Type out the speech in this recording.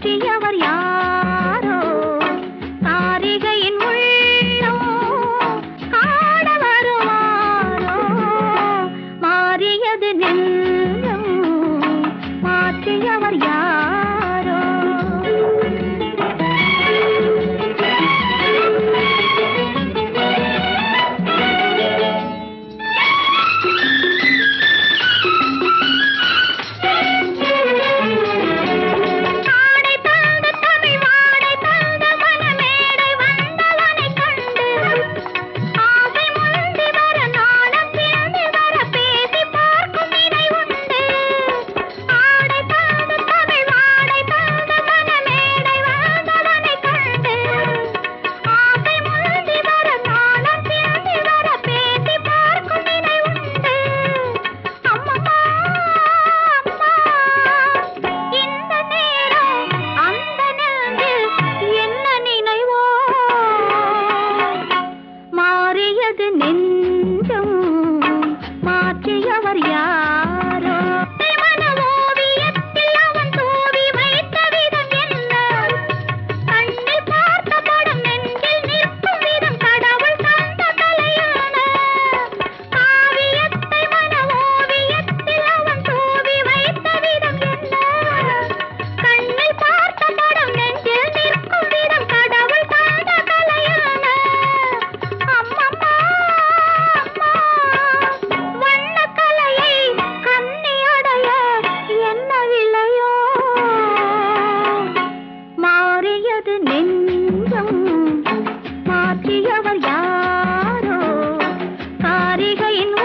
பற்றி அவர் மலர்ந்தது நெஞ்சம். மாற்றியவர் யாரோ? காரிகையின்